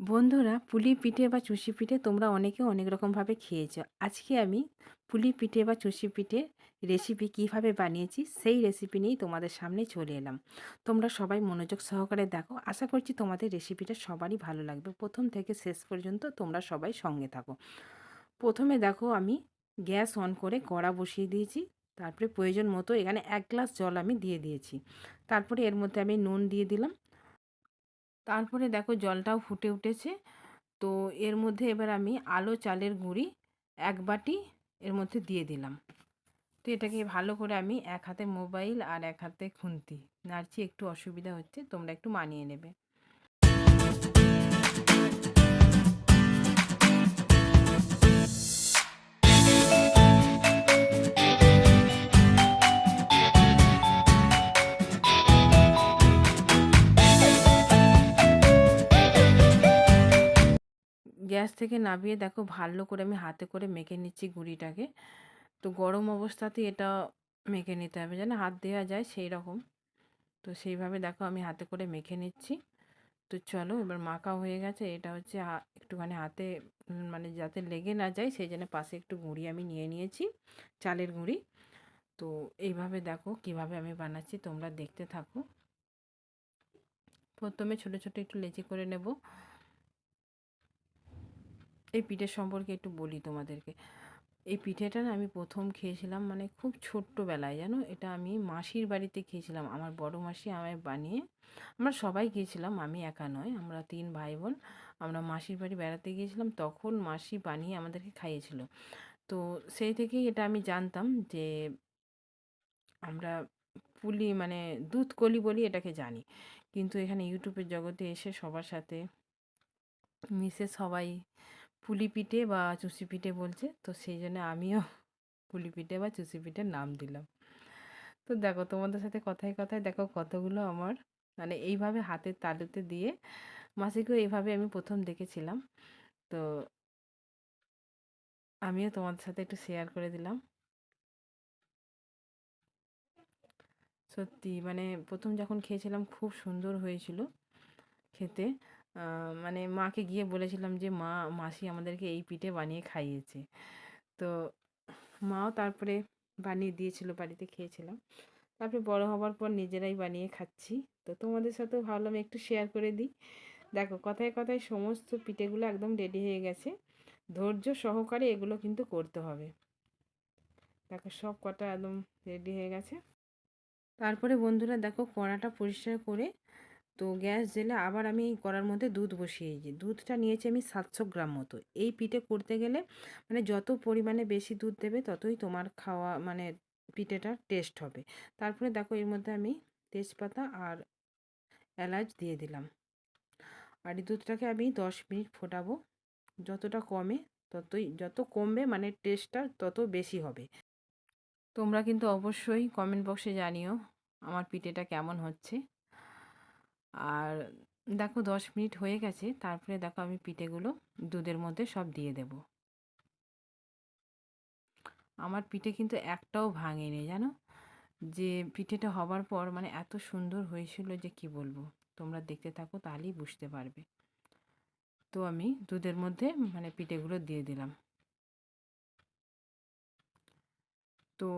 বন্ধুরা পুলি পিঠে বা চুষি পিঠে তোমরা অনেকে অনেক রকমভাবে খেয়েছো। আজকে আমি পুলি পিঠে বা চুষি পিঠে রেসিপি কীভাবে বানিয়েছি সেই রেসিপি নিয়েই তোমাদের সামনে চলে এলাম। তোমরা সবাই মনোযোগ সহকারে দেখো। আশা করছি তোমাদের রেসিপিটা সবারই ভালো লাগবে। প্রথম থেকে শেষ পর্যন্ত তোমরা সবাই সঙ্গে থাকো। প্রথমে দেখো আমি গ্যাস অন করে কড়া বসিয়ে দিয়েছি। তারপরে প্রয়োজন মতো এখানে এক গ্লাস জল আমি দিয়ে দিয়েছি। তারপরে এর মধ্যে আমি নুন দিয়ে দিলাম। তারপরে দেখো জলটাও ফুটে উঠেছে। তো এর মধ্যে এবার আমি আলো চালের গুঁড়ি এক বাটি এর মধ্যে দিয়ে দিলাম। তো এটাকে ভালো করে আমি এক হাতে মোবাইল আর এক হাতে খুন্তি। নাড়ছি একটু অসুবিধা হচ্ছে, তোমরা একটু মানিয়ে নেবে। গ্যাস থেকে নামিয়ে দেখো ভালো করে আমি হাতে করে মেখে নিচ্ছি গুঁড়িটাকে। তো গরম অবস্থাতেই এটা মেখে নিতে হবে, যেন হাত দেওয়া যায় সেই রকম তো সেইভাবে দেখো আমি হাতে করে মেখে নিচ্ছি। তো চলো এবার মাখা হয়ে গেছে, এটা হচ্ছে একটুখানি হাতে মানে যাতে লেগে না যায় সেই জন্য পাশে একটু গুঁড়ি আমি নিয়ে নিয়েছি, চালের গুঁড়ি। তো এইভাবে দেখো কীভাবে আমি বানাচ্ছি, তোমরা দেখতে থাকো। প্রথমে ছোটো ছোটো একটু লেচি করে নেব। এই পিঠের সম্পর্কে একটু বলি তোমাদেরকে। এই পিঠেটা না আমি প্রথম খেয়েছিলাম মানে খুব ছোট্টবেলায়, জানো? এটা আমি মাসির বাড়িতে খেয়েছিলাম। আমার বড় মাসি আমায় বানিয়ে আমরা সবাই গিয়েছিলাম, আমি একা নয়, আমরা তিন ভাই বোন আমরা মাসির বাড়ি বেড়াতে গিয়েছিলাম, তখন মাসি বানিয়ে আমাদেরকে খাইয়েছিল। তো সেই থেকেই এটা আমি জানতাম যে আমরা পুলি মানে দুধ কলি বলি এটাকে জানি। কিন্তু এখানে ইউটিউবের জগতে এসে সবার সাথে মিশে সবাই পুলি পিঠে বা চুষি পিঠে বলছে। তো সেই জন্য আমিও পুলি পিঠে বা চুষি পিঠের নাম দিলাম। তো দেখো তোমাদের সাথে কথায় কথায় দেখো কতগুলো আমার মানে এইভাবে হাতের তালুতে দিয়ে মাসিকেও এইভাবে আমি প্রথম দেখেছিলাম। তো আমিও তোমাদের সাথে একটু শেয়ার করে দিলাম। সত্যি মানে প্রথম যখন খেয়েছিলাম খুব সুন্দর হয়েছিল খেতে। মানে মাকে গিয়ে বলেছিলাম যে, মা, মাসি আমাদেরকে এই পিঠে বানিয়ে খাইয়েছে। তো মাও তারপরে বানিয়ে দিয়েছিল, বাড়িতে খেয়েছিলাম। তারপরে বড় হওয়ার পর নিজেরাই বানিয়ে খাচ্ছি। তো তোমাদের সাথেও ভাবলাম একটু শেয়ার করে দিই। দেখো, কথায় কথায় সমস্ত পিঠেগুলো একদম রেডি হয়ে গেছে। ধৈর্য সহকারে এগুলো কিন্তু করতে হবে। দেখো, সব কটা একদম রেডি হয়ে গেছে। তারপরে বন্ধুরা দেখো, কড়াটা পরিষ্কার করে তো গ্যাস জেলে আবার আমি কড়ার মধ্যে দুধ বসিয়েছি দুধটা নিয়েছি আমি সাতশো গ্রাম মতো। এই পিঠে করতে গেলে মানে যত পরিমাণে বেশি দুধ দেবে ততই তোমার খাওয়া মানে পিঠেটা টেস্ট হবে। তারপরে দেখো এর মধ্যে আমি তেজপাতা আর এলাচ দিয়ে দিলাম। আর এই দুধটাকে আমি দশ মিনিট ফোটাবো। যতটা কমে ততই, যত কমবে মানে টেস্টটা তত বেশি হবে। তোমরা কিন্তু অবশ্যই কমেন্ট বক্সে জানিও আমার পিঠেটা কেমন হচ্ছে। আর দেখো দশ মিনিট হয়ে গেছে, তারপরে দেখো আমি পিঠেগুলো দুধের মধ্যে সব দিয়ে দেব। আমার পিঠে কিন্তু একটাও ভাঙেনি, জানো? যে পিঠেটা হবার পর মানে এত সুন্দর হয়েছিল যে কি বলব? তোমরা দেখতে থাকো, তাহলেই বুঝতে পারবে। তো আমি দুধের মধ্যে মানে পিঠেগুলো দিয়ে দিলাম। তো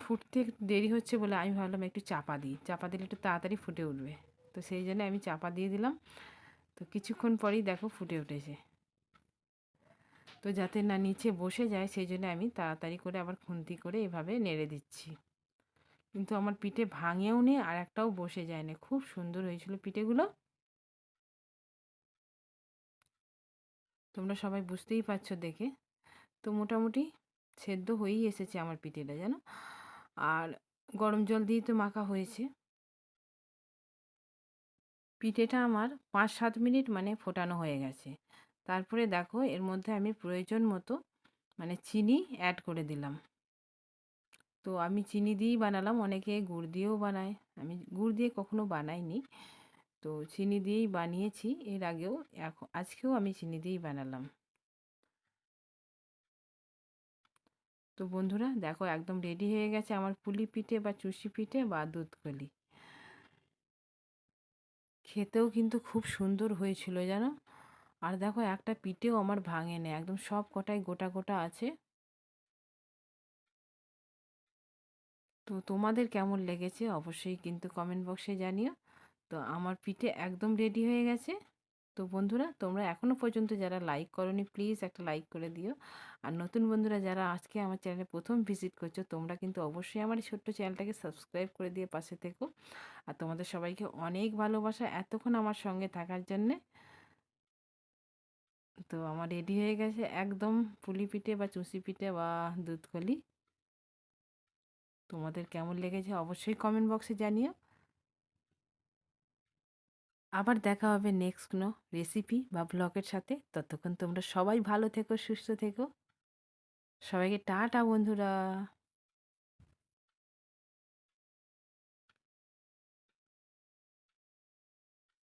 ফুটতে দেরি হচ্ছে বলে আমি ভাবলাম একটু চাপা দিই। চাপা দিলে একটু তাড়াতাড়ি ফুটে উঠবে। তো সেই জন্য আমি চাপা দিয়ে দিলাম। তো কিছুক্ষণ পরেই দেখো ফুটে উঠেছে। তো যাতে না নিচে বসে যায়, সেই জন্য আমি তাড়াতাড়ি করে আবার খুন্তি করে এভাবে নেড়ে দিচ্ছি। কিন্তু আমার পিঠে ভাঙেও নেই আর একটাও বসে যায় না খুব সুন্দর হয়েছিল পিঠেগুলো। তোমরা সবাই বুঝতেই পারছ দেখে। তো মোটামুটি সেদ্ধ হয়েই এসেছে আমার পিঠেটা, জানো? আর গরম জল দিয়ে তো মাখা হয়েছে। পিঠেটা আমার পাঁচ সাত মিনিট মানে ফোটানো হয়ে গেছে। তারপরে দেখো এর মধ্যে আমি প্রয়োজন মতো মানে চিনি অ্যাড করে দিলাম। তো আমি চিনি দিয়েই বানালাম, অনেকে গুড় দিয়েও বানায়। আমি গুড় দিয়ে কখনো বানাইনি। তো চিনি দিয়েই বানিয়েছি, এর আগেও এখন আজকেও আমি চিনি দিয়েই বানালাম। তো বন্ধুরা দেখো একদম রেডি হয়ে গেছে আমার পুলি পিঠে বা চুষি পিঠে বা দুধকলি। খেতেও কিন্তু খুব সুন্দর হয়েছিল জানো? আর দেখো একটা পিঠেও আমার ভাঙে না একদম সব কটাই গোটা গোটা আছে। তো তোমাদের কেমন লেগেছে? অবশ্যই কিন্তু কমেন্ট বক্সে জানিও। তো আমার পিঠে একদম রেডি হয়ে গেছে। তো বন্ধুরা, তোমরা এখনও পর্যন্ত যারা লাইক করনি প্লিজ একটা লাইক করে দিও। আর নতুন বন্ধুরা যারা আজকে আমার চ্যানেলে প্রথম ভিজিট করছ, তোমরা কিন্তু অবশ্যই আমার এই ছোট্ট চ্যানেলটাকে সাবস্ক্রাইব করে দিয়ে পাশে থেকো। আর তোমাদের সবাইকে অনেক ভালোবাসা এতক্ষণ আমার সঙ্গে থাকার জন্যে। তো আমার রেডি হয়ে গেছে একদম পুলি পিঠে বা চুষি পিঠে বা দুধকলি। তোমাদের কেমন লেগেছে অবশ্যই কমেন্ট বক্সে জানিও। আবার দেখা হবে নেক্সট কোনো রেসিপি বা ব্লগের সাথে। ততক্ষণ তোমরা সবাই ভালো থেকো, সুস্থ থেকো। সবাইকে টাটা বন্ধুরা।